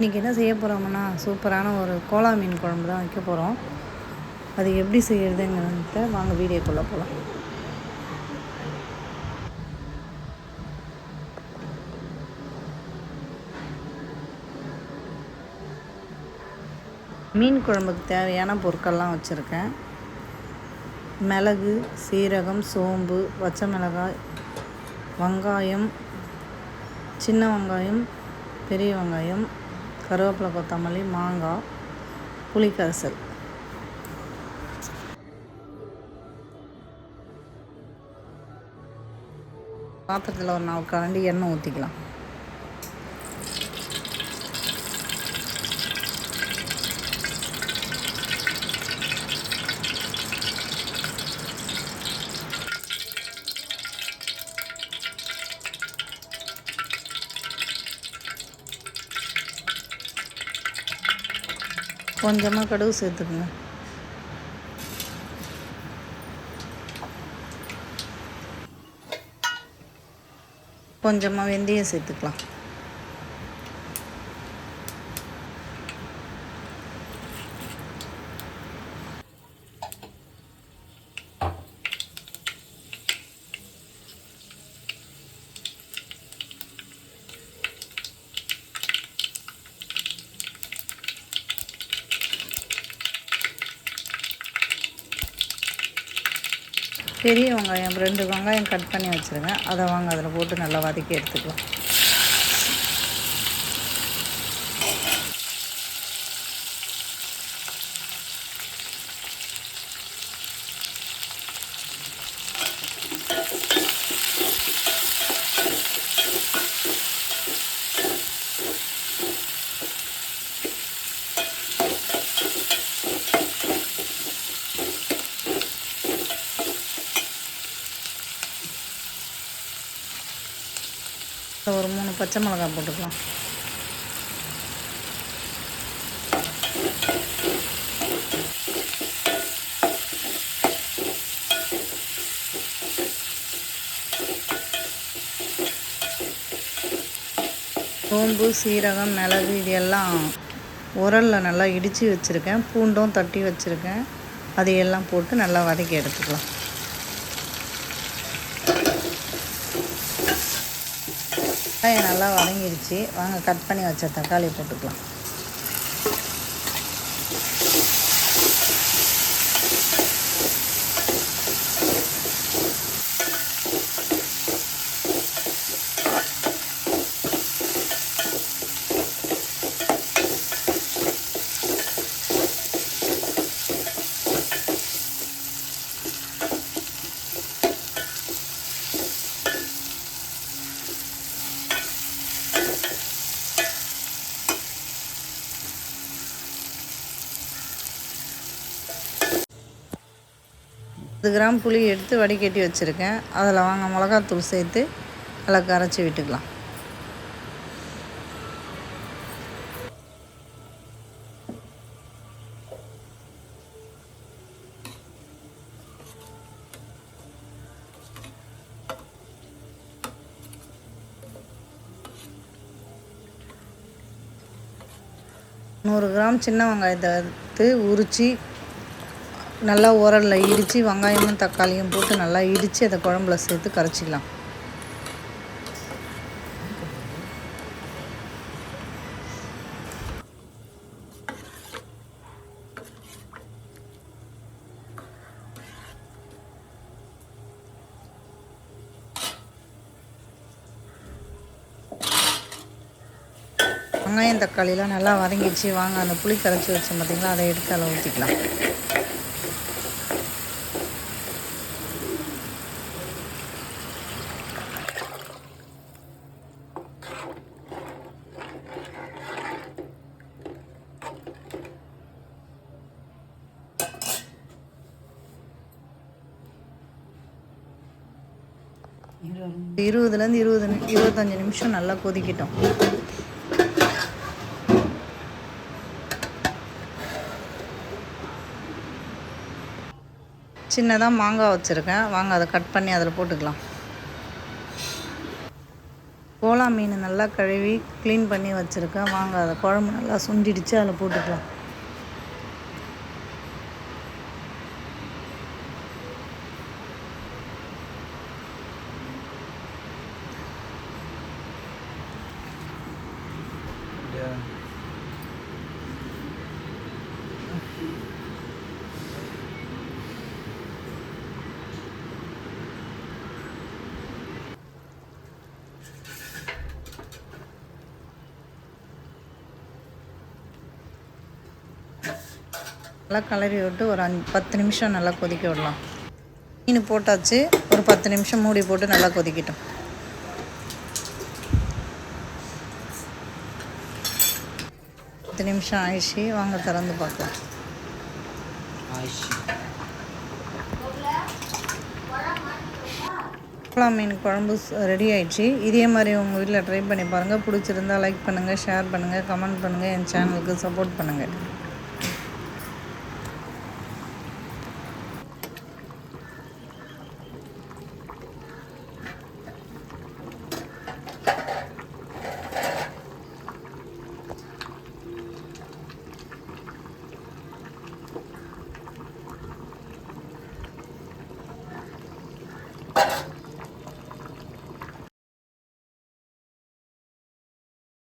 இன்றைக்கி என்ன செய்ய போகிறோம்னா சூப்பரான ஒரு கோலா மீன் குழம்பு தான் வைக்க போகிறோம் அது எப்படி செய்கிறதுங்கிறத வாங்க வீடியோக்குள்ளே போகலாம் மீன் குழம்புக்கு தேவையான பொருட்கள்லாம் வச்சுருக்கேன். மிளகு சீரகம் சோம்பு பச்சை மிளகாய் வெங்காயம் சின்ன வெங்காயம் பெரிய வெங்காயம் கருவேப்பிலை கொத்தமல்லி மாங்காய் புளிக்கரைசல். பாத்திரத்தில் ஒரு நாலு கரண்டி எண்ணெய் ஊற்றிக்கலாம் கொஞ்சமாக கடுகு சேர்த்துக்குங்க. கொஞ்சமாக வெந்தயம் சேர்த்துக்கலாம். பெரிய வெங்காயம் ரெண்டு வெங்காயம் கட் பண்ணி வச்சுருங்க அதை வாங்க அதில் போட்டு நல்லா வதக்கி எடுத்துக்கலாம் ஒரு மூணு பச்சை மிளகாய் போட்டுக்கலாம். சோம்பு சீரகம் மிளகு இது எல்லாம் உரலில் நல்லா இடித்து வச்சுருக்கேன். பூண்டும் தட்டி வச்சுருக்கேன். அதையெல்லாம் போட்டு நல்லா வதக்கி எடுத்துக்கலாம். நல்லா வதங்கிடுச்சு வாங்க கட் பண்ணி வச்ச தக்காளி போட்டுக்கலாம். பத்து கிராம் புளி எடுத்து வடிகட்டி வச்சுருக்கேன். அதில் வாங்க மிளகாத்தூள் சேர்த்து நல்லா கரைச்சி விட்டுக்கலாம். நூறு கிராம் சின்ன வெங்காயத்தை எடுத்து உரித்து நல்லா உரலில் இடித்து வெங்காயமும் தக்காளியும் போட்டு நல்லா இடித்து அதை குழம்புல சேர்த்து கரைச்சிக்கலாம். வெங்காயம் தக்காளிலாம் நல்லா வதங்கிடுச்சு. வாங்க அந்த புளி கரைச்சி வச்சோம் பார்த்திங்களா அதை எடுத்து அதில் ஊற்றிக்கலாம் இருபதுலேருந்து இருபது இருபத்தஞ்சி நிமிஷம் நல்லா கொதிக்கட்டும். சின்னதாக மாங்காய் வச்சுருக்கேன். வாங்க அதை கட் பண்ணி அதில் போட்டுக்கலாம். கோலா மீன் நல்லா கழுவி க்ளீன் பண்ணி வச்சுருக்கேன். வாங்க அதை குழம்பு நல்லா சுண்டிடுச்சு அதில் போட்டுக்கலாம். நல்லா கலரி விட்டு ஒரு அஞ்சு பத்து நிமிஷம் நல்லா கொதிக்க விடலாம். மீன் போட்டாச்சு. ஒரு பத்து நிமிஷம் மூடி போட்டு நல்லா கொதிக்கட்டும். பத்து நிமிஷம் ஆயிடுச்சு. வாங்க திறந்து பார்க்கலாம். Aishi. மீன் குழம்பு ரெடி ஆயிடுச்சு. இதே மாதிரி உங்கள் வீட்டில் ட்ரை பண்ணி பாருங்கள் பிடிச்சிருந்தா லைக் பண்ணுங்கள் ஷேர் பண்ணுங்கள் கமெண்ட் பண்ணுங்கள் என் சேனலுக்கு சப்போர்ட் பண்ணுங்கள் yeah